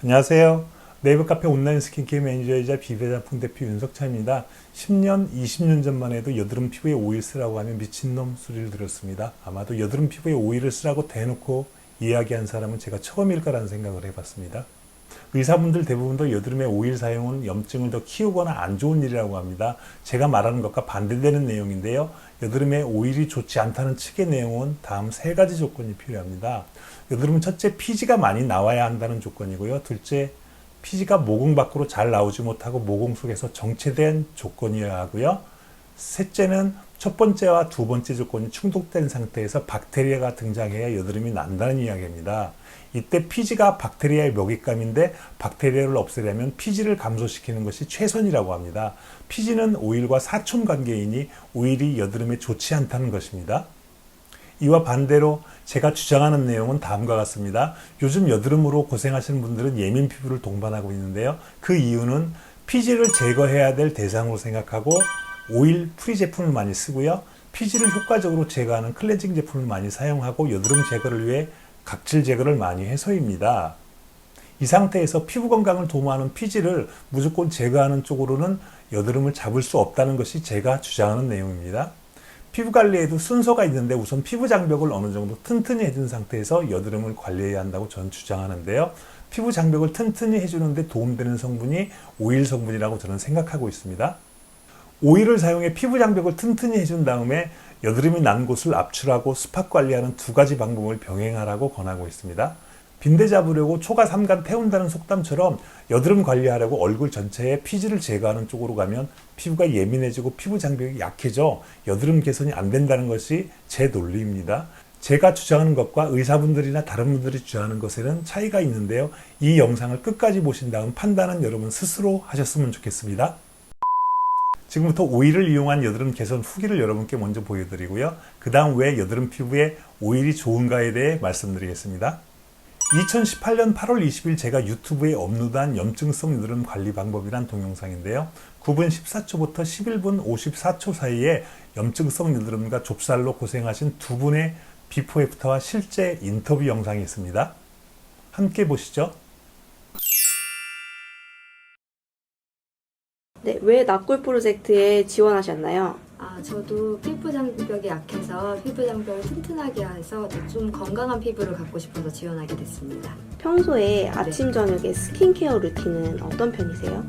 안녕하세요. 네이버 카페 온라인 스킨케어 매니저이자 비배장품 대표 윤석차입니다. 10년, 20년 전만 해도 여드름 피부에 오일 쓰라고 하면 미친놈 소리를 들었습니다. 아마도 여드름 피부에 오일을 쓰라고 대놓고 이야기한 사람은 제가 처음일 거라는 생각을 해봤습니다. 의사분들 대부분도 여드름에 오일 사용은 염증을 더 키우거나 안 좋은 일이라고 합니다. 제가 말하는 것과 반대되는 내용인데요. 여드름에 오일이 좋지 않다는 측의 내용은 다음 세 가지 조건이 필요합니다. 여드름은 첫째 피지가 많이 나와야 한다는 조건이고요. 둘째 피지가 모공 밖으로 잘 나오지 못하고 모공 속에서 정체된 조건이어야 하고요. 셋째는 첫 번째와 두 번째 조건이 충족된 상태에서 박테리아가 등장해야 여드름이 난다는 이야기입니다. 이때 피지가 박테리아의 먹잇감인데 박테리아를 없애려면 피지를 감소시키는 것이 최선이라고 합니다. 피지는 오일과 사촌 관계이니 오일이 여드름에 좋지 않다는 것입니다. 이와 반대로 제가 주장하는 내용은 다음과 같습니다. 요즘 여드름으로 고생하시는 분들은 예민 피부를 동반하고 있는데요. 그 이유는 피지를 제거해야 될 대상으로 생각하고 오일 프리 제품을 많이 쓰고요. 피지를 효과적으로 제거하는 클렌징 제품을 많이 사용하고 여드름 제거를 위해 각질 제거를 많이 해서입니다. 이 상태에서 피부 건강을 도모하는 피지를 무조건 제거하는 쪽으로는 여드름을 잡을 수 없다는 것이 제가 주장하는 내용입니다. 피부 관리에도 순서가 있는데 우선 피부 장벽을 어느 정도 튼튼히 해준 상태에서 여드름을 관리해야 한다고 저는 주장하는데요. 피부 장벽을 튼튼히 해주는데 도움되는 성분이 오일 성분이라고 저는 생각하고 있습니다. 오일을 사용해 피부 장벽을 튼튼히 해준 다음에 여드름이 난 곳을 압출하고 스팟 관리하는 두 가지 방법을 병행하라고 권하고 있습니다. 빈대 잡으려고 초가 삼간 태운다는 속담처럼 여드름 관리하려고 얼굴 전체에 피지를 제거하는 쪽으로 가면 피부가 예민해지고 피부 장벽이 약해져 여드름 개선이 안 된다는 것이 제 논리입니다. 제가 주장하는 것과 의사분들이나 다른 분들이 주장하는 것에는 차이가 있는데요. 이 영상을 끝까지 보신 다음 판단은 여러분 스스로 하셨으면 좋겠습니다. 지금부터 오일을 이용한 여드름 개선 후기를 여러분께 먼저 보여드리고요. 그 다음 왜 여드름 피부에 오일이 좋은가에 대해 말씀드리겠습니다. 2018년 8월 20일 제가 유튜브에 업로드한 염증성 여드름 관리 방법이란 동영상인데요. 9분 14초부터 11분 54초 사이에 염증성 여드름과 좁쌀로 고생하신 두 분의 비포 애프터와 실제 인터뷰 영상이 있습니다. 함께 보시죠. 네, 왜 납골 프로젝트에 지원하셨나요? 아, 저도 피부 장벽이 약해서 피부 장벽을 튼튼하게 해서 좀 건강한 피부를 갖고 싶어서 지원하게 됐습니다. 평소에 아침 저녁에 스킨케어 루틴은 어떤 편이세요?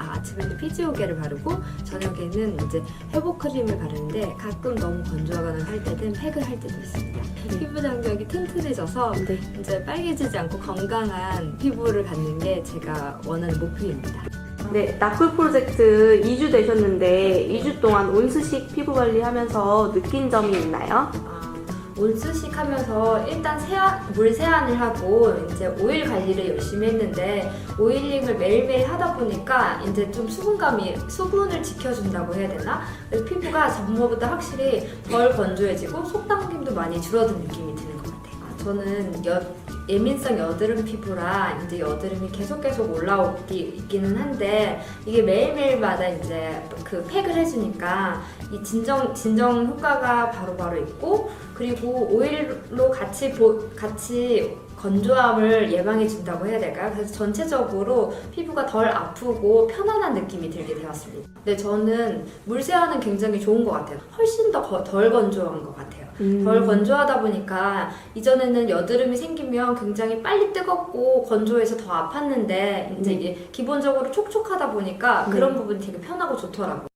아, 아침에는 피지오겔을 바르고 저녁에는 이제 회복 크림을 바르는데 가끔 너무 건조하거나 할 때는 팩을 할 때도 있습니다. 피부 장벽이 튼튼해져서 네. 이제 빨개지지 않고 건강한 피부를 갖는 게 제가 원하는 목표입니다. 네, 납골 프로젝트 2주 되셨는데 2주 동안 온수식 피부 관리하면서 느낀 점이 있나요? 아, 온수식 하면서 일단 세안, 물 세안을 하고 이제 오일 관리를 열심히 했는데 오일링을 매일매일 하다 보니까 이제 좀 수분감이 수분을 지켜준다고 해야 되나? 피부가 전보다 확실히 덜 건조해지고 속당김도 많이 줄어든 느낌이 드는 것 같아요. 아, 저는 여, 예민성 여드름 피부라 이제 여드름이 계속 계속 올라오기 있기는 한데 이게 매일매일마다 이제 그 팩을 해주니까 이 진정 진정 효과가 바로바로 있고 그리고 오일로 같이 보, 같이 건조함을 예방해 준다고 해야 될까요? 그래서 전체적으로 피부가 덜 아프고 편안한 느낌이 들게 되었습니다. 근데 저는 물세안은 굉장히 좋은 것 같아요. 훨씬 더 덜 건조한 것 같아요. 음. 덜 건조하다 보니까 이전에는 여드름이 생기면 굉장히 빨리 뜨겁고 건조해서 더 아팠는데 이제 음. 이게 기본적으로 촉촉하다 보니까 그런 네. 부분이 되게 편하고 좋더라고요.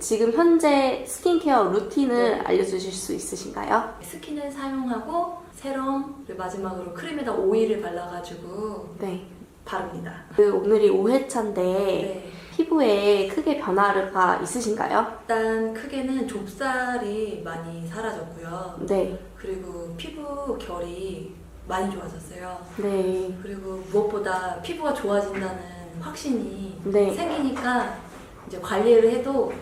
지금 현재 스킨케어 루틴을 알려주실 수 있으신가요? 스킨을 사용하고 세럼 그리고 마지막으로 크림에다 오일을 발라가지고 네. 바릅니다. 그 오늘이 5회차인데 네. 피부에 크게 변화가 있으신가요? 일단 크게는 좁쌀이 많이 사라졌고요. 네. 그리고 피부 결이 많이 좋아졌어요. 네. 그리고 무엇보다 피부가 좋아진다는 확신이 네. 생기니까 이제 관리를 해도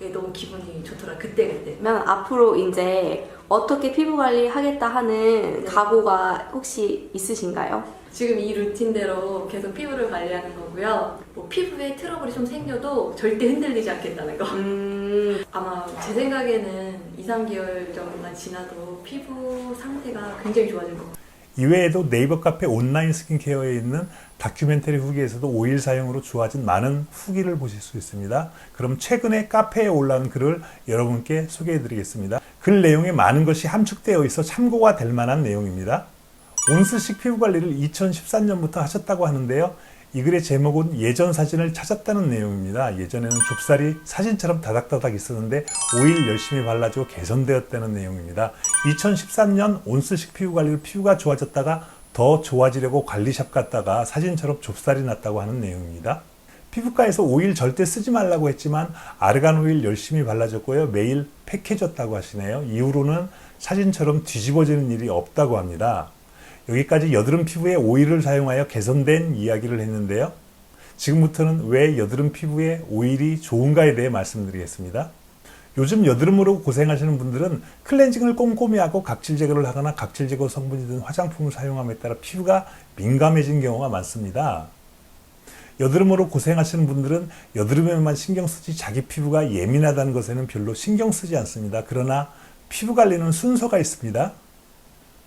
이게 너무 기분이 좋더라. 그때 그때. 그러면 앞으로 이제 어떻게 피부 관리 하겠다 하는 네. 각오가 혹시 있으신가요? 지금 이 루틴대로 계속 피부를 관리하는 거고요. 뭐 피부에 트러블이 좀 생겨도 절대 흔들리지 않겠다는 거. 음, 음, 아마 제 생각에는 2, 3개월 정도만 지나도 피부 상태가 굉장히 좋아질 것 같아요. 이외에도 네이버 카페 온라인 스킨케어에 있는 다큐멘터리 후기에서도 오일 사용으로 좋아진 많은 후기를 보실 수 있습니다. 그럼 최근에 카페에 올라온 글을 여러분께 소개해 드리겠습니다. 글 내용에 많은 것이 함축되어 있어 참고가 될 만한 내용입니다. 온스식 피부 관리를 2013년부터 하셨다고 하는데요. 이 글의 제목은 예전 사진을 찾았다는 내용입니다. 예전에는 좁쌀이 사진처럼 다닥다닥 있었는데 오일 열심히 발라주고 개선되었다는 내용입니다. 2013년 온스식 피부 관리로 피부가 좋아졌다가 더 좋아지려고 관리샵 갔다가 사진처럼 좁쌀이 났다고 하는 내용입니다. 피부과에서 오일 절대 쓰지 말라고 했지만 아르간 오일 열심히 발라줬고요. 매일 팩해줬다고 하시네요. 이후로는 사진처럼 뒤집어지는 일이 없다고 합니다. 여기까지 여드름 피부에 오일을 사용하여 개선된 이야기를 했는데요. 지금부터는 왜 여드름 피부에 오일이 좋은가에 대해 말씀드리겠습니다. 요즘 여드름으로 고생하시는 분들은 클렌징을 꼼꼼히 하고 각질 제거를 하거나 각질 제거 성분이 든 화장품을 사용함에 따라 피부가 민감해진 경우가 많습니다. 여드름으로 고생하시는 분들은 여드름에만 신경 쓰지 자기 피부가 예민하다는 것에는 별로 신경 쓰지 않습니다. 그러나 피부 관리는 순서가 있습니다.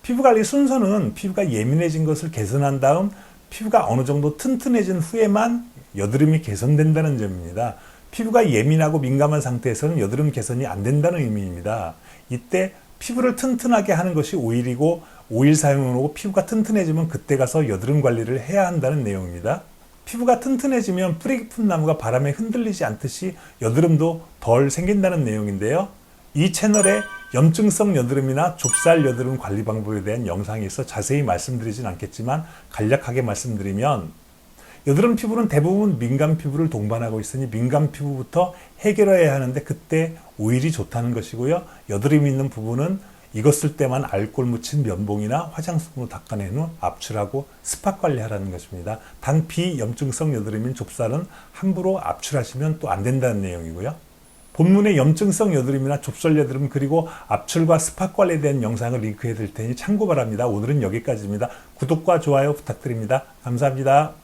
피부 관리 순서는 피부가 예민해진 것을 개선한 다음 피부가 어느 정도 튼튼해진 후에만 여드름이 개선된다는 점입니다. 피부가 예민하고 민감한 상태에서는 여드름 개선이 안 된다는 의미입니다. 이때 피부를 튼튼하게 하는 것이 오일이고 오일 사용으로 피부가 튼튼해지면 그때 가서 여드름 관리를 해야 한다는 내용입니다. 피부가 튼튼해지면 뿌리 깊은 나무가 바람에 흔들리지 않듯이 여드름도 덜 생긴다는 내용인데요. 이 채널에 염증성 여드름이나 좁쌀 여드름 관리 방법에 대한 영상이 있어 자세히 말씀드리진 않겠지만 간략하게 말씀드리면 여드름 피부는 대부분 민감 피부를 동반하고 있으니 민감 피부부터 해결해야 하는데 그때 오일이 좋다는 것이고요. 여드름 있는 부분은 익었을 때만 알코올 묻힌 면봉이나 화장솜으로 닦아낸 후 압출하고 스팟 관리하라는 것입니다. 단 비염증성 여드름인 좁쌀은 함부로 압출하시면 또 안 된다는 내용이고요. 본문의 염증성 여드름이나 좁쌀 여드름 그리고 압출과 스팟 관리에 대한 영상을 링크해 드릴 테니 참고 바랍니다. 오늘은 여기까지입니다. 구독과 좋아요 부탁드립니다. 감사합니다.